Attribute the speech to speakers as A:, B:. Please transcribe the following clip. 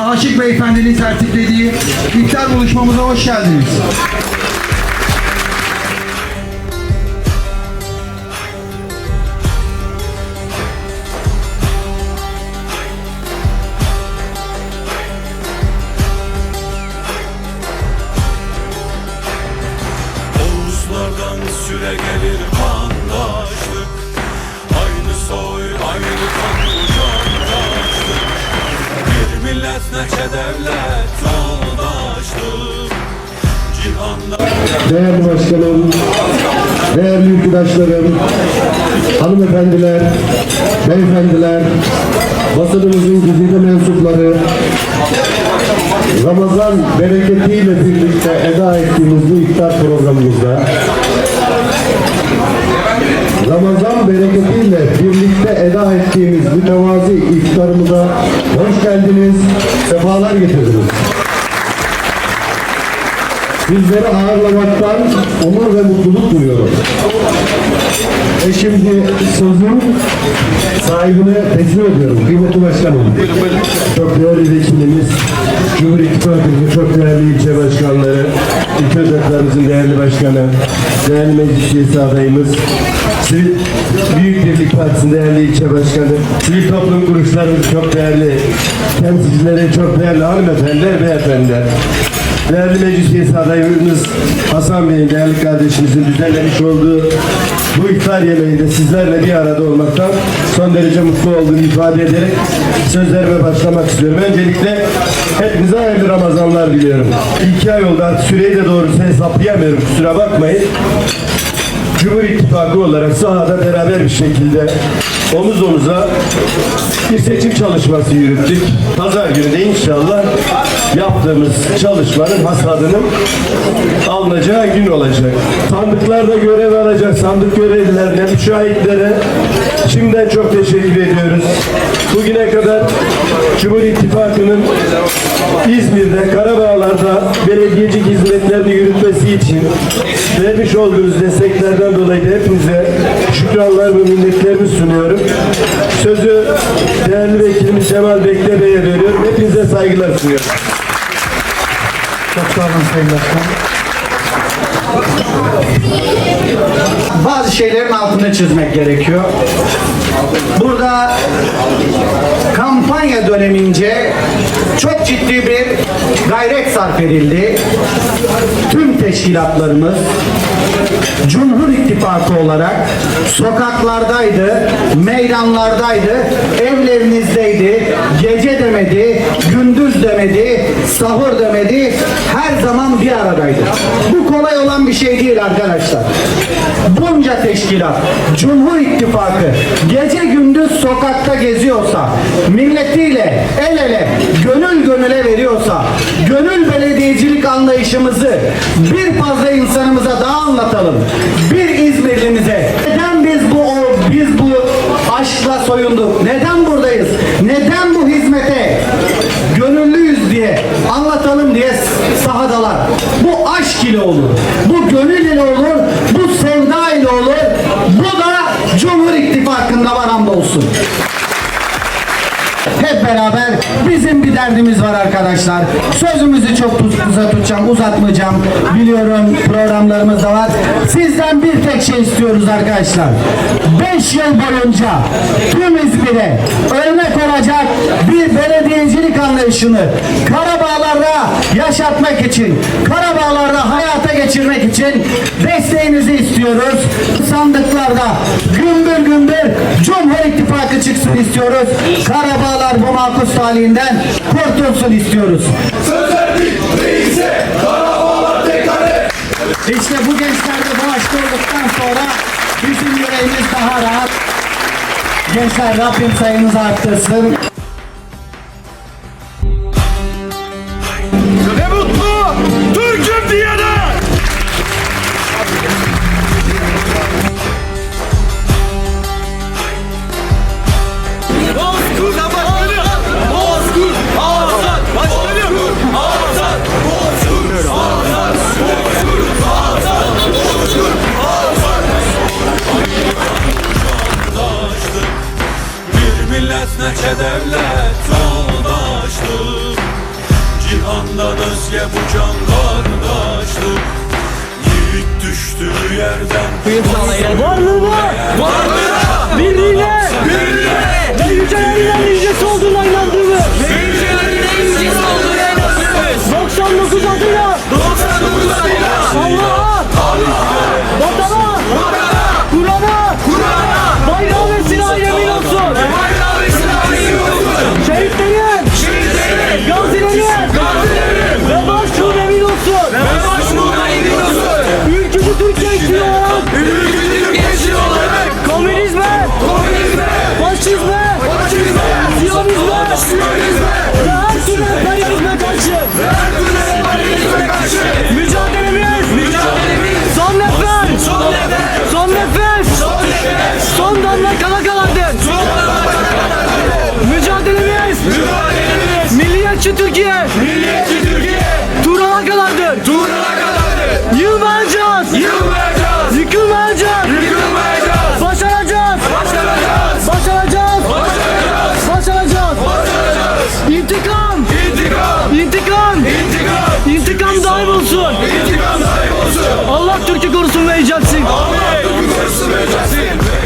A: Aşık Beyefendi'nin tertiplediği iftar buluşmamıza hoş geldiniz.
B: Değerli başkanım, değerli ülküdaşlarım, hanımefendiler, beyefendiler, basınımızın güzide mensupları, Ramazan bereketiyle birlikte eda ettiğimiz bu iftar programımızda Ramazan bereketiyle birlikte eda ettiğimiz mütevazi iftarımıza hoş geldiniz, sefalar getirdiniz. Sizleri ağırlamaktan onur ve mutluluk duyuyorum. E şimdi sözün sahibine teslim ediyorum. Kıymetli başkanım. Çok değerli vekilimiz, Cumhur İttifakı'nın çok değerli ilçe başkanları, ilçe ocaklarımızın değerli başkanı, değerli meclis üyesi adayımız, Sivil Büyük Birlik Partisi'nin değerli ilçe başkanı, sivil toplum kuruluşlarımız çok değerli, temsilcileri çok değerli hanımefendiler, beyefendiler. Değerli meclis üyesi adayımız Hasan Bey'in değerli kardeşimizin düzenlemiş olduğu bu iftar yemeğinde sizlerle bir arada olmaktan son derece mutlu olduğumu ifade ederek sözlerime başlamak istiyorum. Öncelikle hepinize hayırlı Ramazanlar diliyorum. İki ay oldu artık süreyi de doğrusu hesaplayamıyorum kusura bakmayın. Cumhur İttifakı olarak sahada beraber bir şekilde omuz omuza bir seçim çalışması yürüttük. Pazar günü de inşallah yaptığımız çalışmanın hasadının alınacağı gün olacak. Sandıklarda görev alacak sandık görevlilerine, müşahitlere şimdiden çok teşekkür ediyoruz. Bugüne kadar Cumhur İttifakı'nın İzmir'de, Karabağlar'da belediyecilik hizmetlerini yürütmesi için vermiş olduğunuz desteklerden dolayı hepinize şükranlar ve minnetlerimi sunuyorum. Sözü değerli vekilimiz Cemal Bekle Bey'e veriyorum. Hepinize saygılar sunuyorum.
A: Çok sağ olun Sayın Başkan. Bazı şeylerin altını çizmek gerekiyor. Burada kampanya dönemince çok ciddi bir gayret sarf edildi. Tüm teşkilatlarımız Cumhur İttifakı olarak sokaklardaydı, meydanlardaydı, evlerinizdeydi, gece demedi, gündüz demedi, sahur demedi, her zaman bir aradaydı. Bu kolay olan bir şey değil arkadaşlar. Bunca teşkilat, Cumhur İttifakı gece gündüz sokakta geziyorsa, milletiyle el ele, gönül gönüle veriyorsa, gönül belediyecilik anlayışımızı bir fazla insanımıza daha anlatalım. Bir İzmirlimize neden biz bu biz bu aşkla soyunduk? Neden sahadalar. Bu aşk ile olur. Bu gönül ile olur. Bu sevda ile olur. Bu da Cumhur İttifakı'nda var hamdolsun. Derdimiz var arkadaşlar. Sözümüzü çok kısa uzatmayacağım. Biliyorum programlarımız da var. Sizden bir tek şey istiyoruz arkadaşlar. 5 yıl boyunca tüm İzmir'e örnek olacak bir belediyecilik anlayışını Karabağlar'da yaşatmak için, Karabağlar'da hayata geçirmek için desteğinizi istiyoruz. Sandıklarda gümbür gümbür Cumhur İttifakı çıksın istiyoruz. Karabağlar bu makus talihinden kurtulsun istiyoruz. İşte bu gençlerde bu aşk olduktan sonra bizim yüreğimiz daha rahat. Gençler Rabbim sayınızı arttırsın.
C: can kardeşlik Yiğit düştüğü yerden.
D: Kıyım sağlayın Varlığına
C: Varlığına
D: Birliğine
C: Birliğine
D: Ve yüce
C: yerler yücesi olduğuna inandığımı. Birliğine
D: kadardır. Turuna kadardır. Yılmayacağız. Yılmayacağız. Yıkılmayacağız. Yıkılmayacağız. Başaracağız.
C: Başaracağız. Başaracağız. Başaracağız. Başaracağız.
D: Başaracağız.
C: İntikam.
D: İntikam.
C: İntikam.
D: İntikam. İntikam daim olsun. İntikam
C: daim
D: olsun.
C: Allah
D: Türk'ü
C: korusun
D: ve icatsın. Allah
C: Türk'ü korusun
D: ve
C: icatsın.